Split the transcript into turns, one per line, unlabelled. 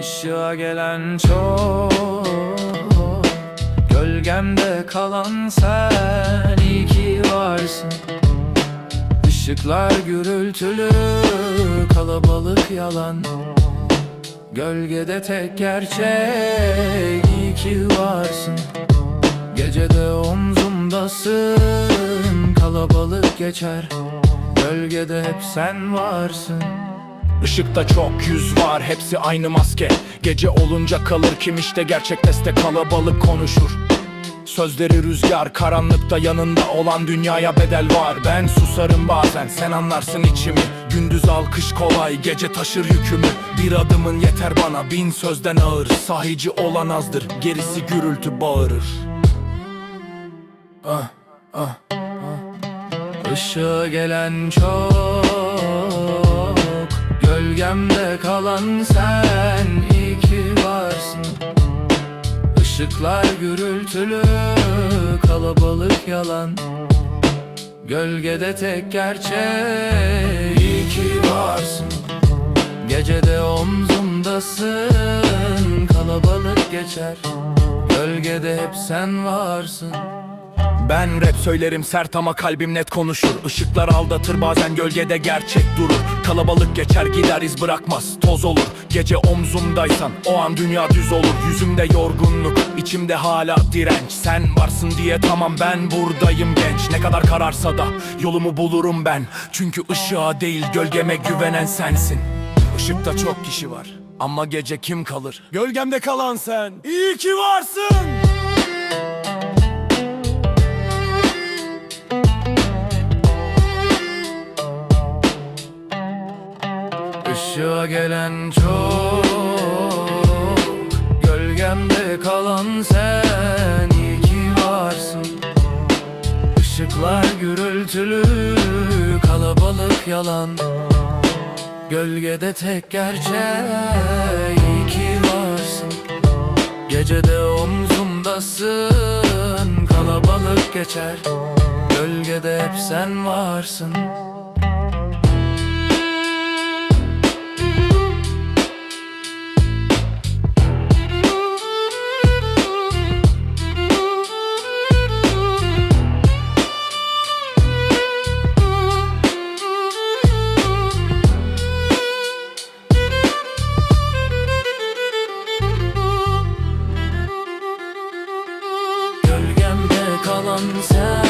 Işığa gelen çok Gölgemde kalan sen iyi ki varsın. Işıklar gürültülü Kalabalık yalan. Gölgede tek gerçek iyi ki varsın. Gecede omzumdasın Kalabalık geçer. Gölgede hep sen varsın
Işıkta çok yüz var hepsi aynı maske. Gece olunca kalır kim işte gerçek teste kalabalık konuşur. Sözleri rüzgar karanlıkta yanında olan dünyaya bedel var. Ben susarım bazen sen anlarsın içimi. Gündüz alkış kolay gece taşır yükümü. Bir adımın yeter bana bin sözden ağır. Sahici olan azdır gerisi gürültü bağırır. Ah ah.
Işığa gelen çok kalan sen iyi ki varsın. Işıklar gürültülü Kalabalık yalan. Gölgede tek gerçek iyi ki varsın. Gecede omzumdasın Kalabalık geçer. Gölgede hep sen varsın
Ben rap söylerim sert ama kalbim net konuşur. Işıklar aldatır bazen gölgede gerçek durur. Kalabalık geçer gider iz bırakmaz toz olur. Gece omzumdaysan o an dünya düz olur. Yüzümde yorgunluk içimde hala direnç. Sen varsın diye tamam ben buradayım genç. Ne kadar kararsa da yolumu bulurum ben. Çünkü ışığa değil gölgeme güvenen sensin. Işıkta çok kişi var ama gece kim kalır? Gölgemde kalan sen. İyi ki varsın
gelen çok Gölgemde kalan sen iyi ki varsın. Işıklar gürültülü Kalabalık yalan. Gölgede tek gerçek iyi ki varsın. Gecede omzumdasın Kalabalık geçer. Gölgede hep sen varsın Kalan sen